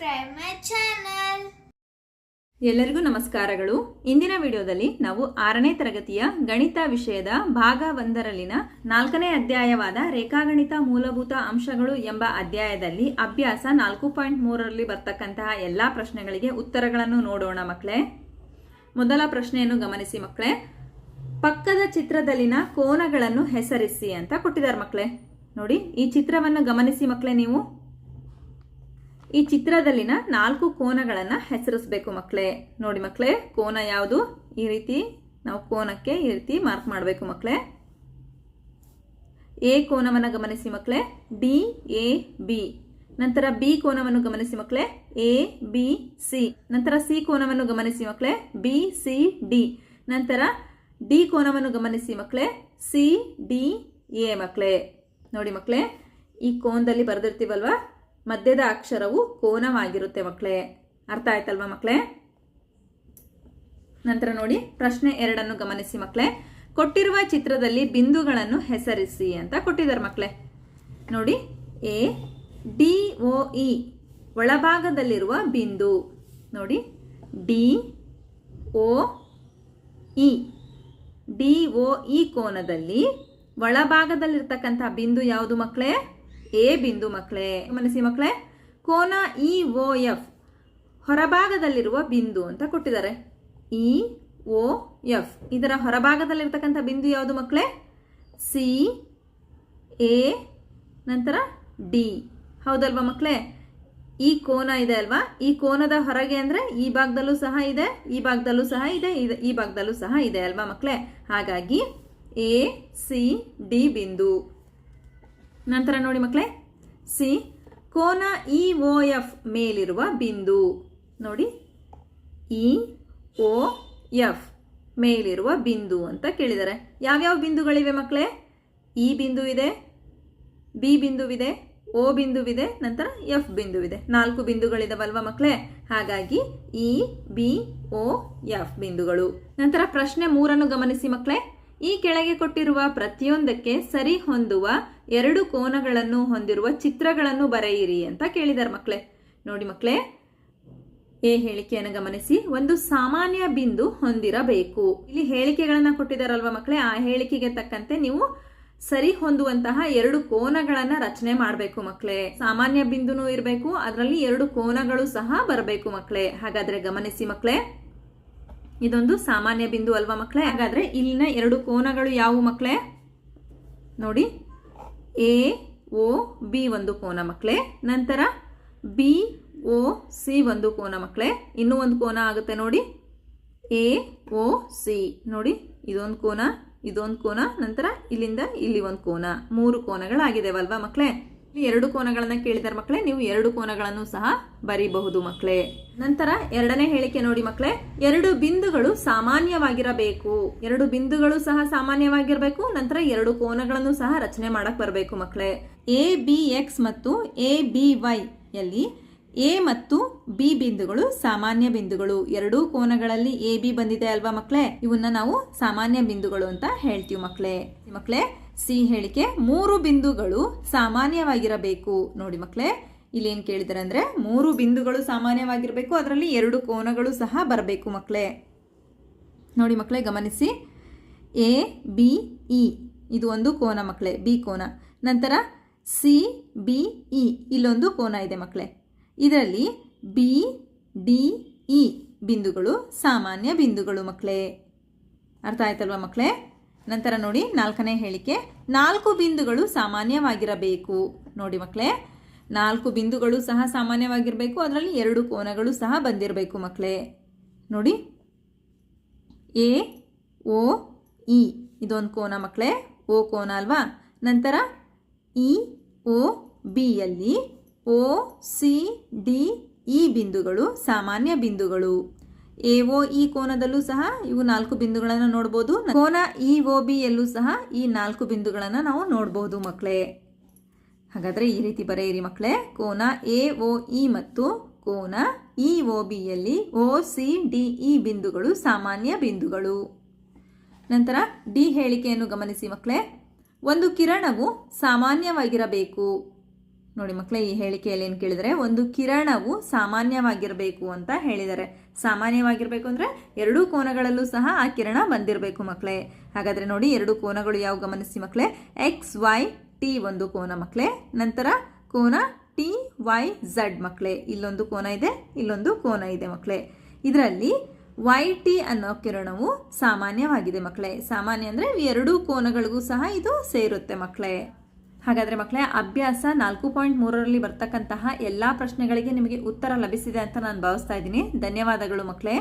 subscribe my channel ಎಲ್ಲರಿಗೂ ನಮಸ್ಕಾರಗಳು. ಇಂದಿನ ವಿಡಿಯೋದಲ್ಲಿ ನಾವು ಆರನೇ ತರಗತಿಯ ಗಣಿತ ವಿಷಯದ ಭಾಗ ಒಂದರಲ್ಲಿನ ನಾಲ್ಕನೇ ಅಧ್ಯಾಯವಾದ ರೇಖಾಗಣಿತ ಮೂಲಭೂತ ಅಂಶಗಳು ಎಂಬ ಅಧ್ಯಾಯದಲ್ಲಿ ಅಭ್ಯಾಸ ನಾಲ್ಕು ಪಾಯಿಂಟ್ ಮೂರರಲ್ಲಿ ಬರ್ತಕ್ಕಂತಹ ಎಲ್ಲಾ ಪ್ರಶ್ನೆಗಳಿಗೆ ಉತ್ತರಗಳನ್ನು ನೋಡೋಣ ಮಕ್ಕಳೇ ಮೊದಲ ಪ್ರಶ್ನೆಯನ್ನು ಗಮನಿಸಿ ಮಕ್ಕಳೇ ಪಕ್ಕದ ಚಿತ್ರದಲ್ಲಿನ ಕೋನಗಳನ್ನು ಹೆಸರಿಸಿ ಅಂತ ಕೊಟ್ಟಿದ್ದಾರೆ ಮಕ್ಕಳೇ ನೋಡಿ, ಈ ಚಿತ್ರವನ್ನು ಗಮನಿಸಿ ಮಕ್ಕಳೇ ನೀವು. ಈ ಚಿತ್ರದಲ್ಲಿನ ನಾಲ್ಕು ಕೋನಗಳನ್ನು ಹೆಸರಿಸಬೇಕು ಮಕ್ಕಳೇ ನೋಡಿ ಮಕ್ಕಳೇ ಕೋನ ಯಾವುದು? ಈ ರೀತಿ ನಾವು ಕೋನಕ್ಕೆ ಈ ರೀತಿ ಮಾರ್ಕ್ ಮಾಡಬೇಕು ಮಕ್ಕಳೇ ಎ ಕೋನವನ್ನು ಗಮನಿಸಿ ಮಕ್ಕಳೇ ಡಿ, ಎ, ಬಿ. ನಂತರ ಬಿ ಕೋನವನ್ನು ಗಮನಿಸಿ ಮಕ್ಕಳೇ ಎ, ಬಿ, ಸಿ. ನಂತರ ಸಿ ಕೋನವನ್ನು ಗಮನಿಸಿ ಮಕ್ಕಳೇ ಬಿ, ಸಿ, ಡಿ. ನಂತರ ಡಿ ಕೋನವನ್ನು ಗಮನಿಸಿ ಮಕ್ಕಳೇ ಸಿ, ಡಿ, ಎ ಮಕ್ಕಳೇ ನೋಡಿ ಮಕ್ಕಳೇ ಈ ಕೋನದಲ್ಲಿ ಬರೆದಿರ್ತೀವಲ್ವಾ? ಮಧ್ಯದ ಅಕ್ಷರವು ಕೋನವಾಗಿರುತ್ತೆ ಮಕ್ಕಳೇ. ಅರ್ಥ ಆಯ್ತಲ್ವಾ ಮಕ್ಕಳೇ? ನಂತರ ನೋಡಿ, ಪ್ರಶ್ನೆ ಎರಡನ್ನು ಗಮನಿಸಿ ಮಕ್ಕಳೇ. ಕೊಟ್ಟಿರುವ ಚಿತ್ರದಲ್ಲಿ ಬಿಂದುಗಳನ್ನು ಹೆಸರಿಸಿ ಅಂತ ಕೊಟ್ಟಿದ್ದಾರೆ ಮಕ್ಕಳೇ. ನೋಡಿ, ಎ, ಡಿ ಒ ಇ ಒಳಭಾಗದಲ್ಲಿರುವ ಬಿಂದು. ನೋಡಿ, D O E. D O E ಕೋನದಲ್ಲಿ ಒಳಭಾಗದಲ್ಲಿರ್ತಕ್ಕಂಥ ಬಿಂದು ಯಾವುದು ಮಕ್ಕಳೇ? ಎ ಬಿಂದು ಮಕ್ಕಳೇ, ಗಮನಿಸಿ ಮಕ್ಕಳೇ, ಕೋನ ಇ ಒ ಎಫ್, ಹೊರಭಾಗದಲ್ಲಿರುವ ಬಿಂದು ಅಂತ ಕೊಟ್ಟಿದ್ದಾರೆ. ಇ ಒ ಎಫ್, ಇದರ ಹೊರಭಾಗದಲ್ಲಿರ್ತಕ್ಕಂಥ ಬಿಂದು ಯಾವುದು ಮಕ್ಕಳೇ? ಸಿ, ಎ, ನಂತರ ಡಿ. ಹೌದಲ್ವಾ ಮಕ್ಕಳೇ? ಈ ಕೋನ ಇದೆ ಅಲ್ವಾ? ಈ ಕೋನದ ಹೊರಗೆ ಅಂದ್ರೆ ಈ ಭಾಗದಲ್ಲೂ ಸಹ ಇದೆ, ಈ ಭಾಗದಲ್ಲೂ ಸಹ ಇದೆ- ಈ ಭಾಗದಲ್ಲೂ ಸಹ ಇದೆ ಅಲ್ವಾ ಮಕ್ಕಳೇ? ಹಾಗಾಗಿ ಎ, ಸಿ, ಡಿ ಬಿಂದು. ನಂತರ ನೋಡಿ ಮಕ್ಕಳೇ ಸಿ, ಕೋನ ಇ ಒ ಎಫ್ ಮೇಲಿರುವ ಬಿಂದು. ನೋಡಿ. ಇ ಒ ಎಫ್ ಮೇಲಿರುವ ಬಿಂದು ಅಂತ ಕೇಳಿದ್ದಾರೆ ಯಾವ್ಯಾವ ಬಿಂದುಗಳಿವೆ ಮಕ್ಕಳೇ ಇ ಬಿಂದು ಇದೆ ಬಿ ಬಿಂದುವಿದೆ, ಓ ಬಿಂದುವಿದೆ, ನಂತರ ಎಫ್ ಬಿಂದುವಿದೆ. ನಾಲ್ಕು ಬಿಂದುಗಳಿದವಲ್ವ ಮಕ್ಕಳೇ ಹಾಗಾಗಿ ಇ, ಬಿ, ಓ, ಎಫ್ ಬಿಂದುಗಳು. ನಂತರ ಪ್ರಶ್ನೆ ಮೂರನ್ನು ಗಮನಿಸಿ ಮಕ್ಕಳೇ ಈ ಕೆಳಗೆ ಕೊಟ್ಟಿರುವ ಪ್ರತಿಯೊಂದಕ್ಕೆ ಸರಿ ಹೊಂದುವ ಎರಡು ಕೋನಗಳನ್ನು ಹೊಂದಿರುವ ಚಿತ್ರಗಳನ್ನು ಬರೆಯಿರಿ ಅಂತ ಕೇಳಿದಾರೆ ಮಕ್ಕಳೇ ನೋಡಿ ಮಕ್ಕಳೇ ಎ ಹೇಳಿಕೆಯನ್ನು ಗಮನಿಸಿ. ಒಂದು ಸಾಮಾನ್ಯ ಬಿಂದು ಹೊಂದಿರಬೇಕು. ಇಲ್ಲಿ ಹೇಳಿಕೆಗಳನ್ನ ಕೊಟ್ಟಿದ್ದಾರಲ್ವ ಮಕ್ಕಳೇ ಆ ಹೇಳಿಕೆಗೆ ತಕ್ಕಂತೆ ನೀವು ಸರಿ ಹೊಂದುವಂತಹ ಎರಡು ಕೋನಗಳನ್ನು ರಚನೆ ಮಾಡಬೇಕು ಮಕ್ಕಳೇ ಸಾಮಾನ್ಯ ಬಿಂದುನೂ ಇರಬೇಕು, ಅದರಲ್ಲಿ ಎರಡು ಕೋನಗಳು ಸಹ ಬರಬೇಕು ಮಕ್ಕಳೇ ಹಾಗಾದ್ರೆ ಗಮನಿಸಿ ಮಕ್ಕಳೇ ಇದೊಂದು ಸಾಮಾನ್ಯ ಬಿಂದು ಅಲ್ವಾ ಮಕ್ಕಳೇ ಹಾಗಾದ್ರೆ ಇಲ್ಲಿನ ಎರಡು ಕೋನಗಳು ಯಾವುವು ಮಕ್ಕಳೇ ನೋಡಿ ಎ ಒ ಬಿ ಒಂದು ಕೋನ ಮಕ್ಕಳೇ ನಂತರ ಬಿ ಒ ಸಿ ಒಂದು ಕೋನ ಮಕ್ಕಳೇ ಇನ್ನೂ ಒಂದು ಕೋನ ಆಗುತ್ತೆ ನೋಡಿ. ಎ ಒ ಸಿ ನೋಡಿ, ಇದೊಂದು ಕೋನ ಇದೊಂದು ಕೋನ. ನಂತರ ಇಲ್ಲಿಂದ ಇಲ್ಲಿ ಒಂದು ಕೋನ. ಮೂರು ಕೋನಗಳಾಗಿದೆವಲ್ವಾ ಮಕ್ಕಳೇ ಇಲ್ಲಿ ಎರಡು ಕೋನಗಳನ್ನು ಕೇಳಿದಾರೆ ಮಕ್ಕಳೇ ನೀವು ಎರಡು ಕೋನಗಳನ್ನು ಸಹ ಬರೀಬಹುದು ಮಕ್ಕಳೇ ನಂತರ ಎರಡನೇ ಹೇಳಿಕೆ ನೋಡಿ ಮಕ್ಕಳೇ ಎರಡು ಬಿಂದುಗಳು ಸಾಮಾನ್ಯವಾಗಿರಬೇಕು. ಎರಡು ಬಿಂದುಗಳು ಸಹ ಸಾಮಾನ್ಯವಾಗಿರಬೇಕು, ನಂತರ ಎರಡು ಕೋನಗಳನ್ನು ಸಹ ರಚನೆ ಮಾಡಕ್ ಬರಬೇಕು ಮಕ್ಕಳೇ ಎ ಬಿ ಎಕ್ಸ್ ಮತ್ತು ಎ ಬಿ ವೈ ಯಲ್ಲಿ ಎ ಮತ್ತು ಬಿ ಬಿಂದುಗಳು ಸಾಮಾನ್ಯ ಬಿಂದುಗಳು. ಎರಡೂ ಕೋನಗಳಲ್ಲಿ ಎ ಬಿ ಬಂದಿದೆ ಅಲ್ವಾ ಮಕ್ಕಳೇ ಇವನ್ನ ನಾವು ಸಾಮಾನ್ಯ ಬಿಂದುಗಳು ಅಂತ ಹೇಳ್ತೀವಿ ಮಕ್ಕಳೇ ಮಕ್ಕಳೇ ಸಿ ಹೇಳಿಕೆ ಮೂರು ಬಿಂದುಗಳು ಸಾಮಾನ್ಯವಾಗಿರಬೇಕು. ನೋಡಿ ಮಕ್ಕಳೇ ಇಲ್ಲಿ ಏನು ಕೇಳಿದಾರೆ ಅಂದ್ರೆ ಮೂರು ಬಿಂದುಗಳು ಸಾಮಾನ್ಯವಾಗಿರಬೇಕು, ಅದರಲ್ಲಿ ಎರಡು ಕೋನಗಳು ಸಹ ಬರಬೇಕು ಮಕ್ಕಳೇ ನೋಡಿ ಮಕ್ಕಳೇ ಗಮನಿಸಿ. ಎ, ಬಿ, ಇ, ಇದು ಒಂದು ಕೋನ ಮಕ್ಕಳೇ ಬಿ ಕೋನ. ನಂತರ ಸಿ, ಬಿ, ಇ, ಇಲ್ಲೊಂದು ಕೋನ ಇದೆ ಮಕ್ಕಳೇ ಇದರಲ್ಲಿ ಬಿ, ಡಿ, ಇ ಬಿಂದುಗಳು ಸಾಮಾನ್ಯ ಬಿಂದುಗಳು ಮಕ್ಕಳೇ ಅರ್ಥ ಆಯ್ತಲ್ವಾ ಮಕ್ಕಳೇ ನಂತರ ನೋಡಿ ನಾಲ್ಕನೇ ಹೇಳಿಕೆ. ನಾಲ್ಕು ಬಿಂದುಗಳು ಸಾಮಾನ್ಯವಾಗಿರಬೇಕು. ನೋಡಿ ಮಕ್ಕಳೇ, ನಾಲ್ಕು ಬಿಂದುಗಳು ಸಹ ಸಾಮಾನ್ಯವಾಗಿರಬೇಕು, ಅದರಲ್ಲಿ ಎರಡು ಕೋನಗಳು ಸಹ ಬಂದಿರಬೇಕು ಮಕ್ಕಳೇ. ನೋಡಿ, ಎ, ಓ, ಇ, ಇದೊಂದು ಕೋನ ಮಕ್ಕಳೇ, ಓ ಕೋನ ಅಲ್ವಾ? ನಂತರ ಇ, ಓ ಬಿಯಲ್ಲಿ ಓ, ಸಿ, ಡಿ, ಇ ಬಿಂದುಗಳು ಸಾಮಾನ್ಯ ಬಿಂದುಗಳು. ಎ ಒ ಇ ಕೋನದಲ್ಲೂ ಸಹ ಇವು ನಾಲ್ಕು ಬಿಂದುಗಳನ್ನು ನೋಡಬಹುದು ಕೋನ ಇ ಒ ಬಿ ಯಲ್ಲೂ ಸಹ ಈ ನಾಲ್ಕು ಬಿಂದುಗಳನ್ನು ನಾವು ನೋಡಬಹುದು ಮಕ್ಕಳೇ ಹಾಗಾದ್ರೆ ಈ ರೀತಿ ಬರೆಯಿರಿ ಮಕ್ಕಳೇ ಕೋನ ಎ ಒ ಇ ಮತ್ತು ಕೋನ ಇ ಒ ಬಿಯಲ್ಲಿ ಓ ಸಿ ಡಿ ಇ ಬಿಂದುಗಳು ಸಾಮಾನ್ಯ ಬಿಂದುಗಳು. ನಂತರ ಡಿ ಹೇಳಿಕೆಯನ್ನು ಗಮನಿಸಿ ಮಕ್ಕಳೇ ಒಂದು ಕಿರಣವು ಸಾಮಾನ್ಯವಾಗಿರಬೇಕು. ನೋಡಿ ಮಕ್ಕಳೇ ಈ ಹೇಳಿಕೆಯಲ್ಲಿ ಏನು ಕೇಳಿದರೆ, ಒಂದು ಕಿರಣವು ಸಾಮಾನ್ಯವಾಗಿರಬೇಕು ಅಂತ ಹೇಳಿದ್ದಾರೆ ಸಾಮಾನ್ಯವಾಗಿರಬೇಕು ಅಂದರೆ ಎರಡೂ ಕೋನಗಳಲ್ಲೂ ಸಹ ಆ ಕಿರಣ ಬಂದಿರಬೇಕು ಮಕ್ಕಳೇ ಹಾಗಾದರೆ ನೋಡಿ, ಎರಡು ಕೋನಗಳು ಯಾವ ಗಮನಿಸಿ ಮಕ್ಕಳೇ ಎಕ್ಸ್ ವೈ ಟಿ ಒಂದು ಕೋನ ಮಕ್ಕಳೇ ನಂತರ ಕೋನ ಟಿ ವೈ ಝಡ್ ಮಕ್ಕಳೇ ಇಲ್ಲೊಂದು ಕೋನ ಇದೆ, ಇಲ್ಲೊಂದು ಕೋನ ಇದೆ ಮಕ್ಕಳೇ ಇದರಲ್ಲಿ ವೈ ಟಿ ಅನ್ನೋ ಕಿರಣವು ಸಾಮಾನ್ಯವಾಗಿದೆ ಮಕ್ಕಳೇ ಸಾಮಾನ್ಯ ಅಂದರೆ ಎರಡೂ ಕೋನಗಳಿಗೂ ಸಹ ಇದು ಸೇರುತ್ತೆ ಮಕ್ಕಳೇ ಹಾಗಾದರೆ ಮಕ್ಕಳೇ ಅಭ್ಯಾಸ ನಾಲ್ಕು ಪಾಯಿಂಟ್ ಮೂರರಲ್ಲಿ ಬರ್ತಕ್ಕಂತಹ ಎಲ್ಲ ಪ್ರಶ್ನೆಗಳಿಗೆ ನಿಮಗೆ ಉತ್ತರ ಲಭಿಸಿದೆ ಅಂತ ನಾನು ಭಾವಿಸ್ತಾ ಇದ್ದೀನಿ. ಧನ್ಯವಾದಗಳು ಮಕ್ಕಳೇ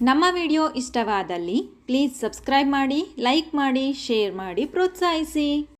ನಮ್ಮ ವಿಡಿಯೋ ಇಷ್ಟವಾದಲ್ಲಿ ಪ್ಲೀಸ್ ಸಬ್ಸ್ಕ್ರೈಬ್ ಮಾಡಿ, ಲೈಕ್ ಮಾಡಿ, ಶೇರ್ ಮಾಡಿ, ಪ್ರೋತ್ಸಾಹಿಸಿ.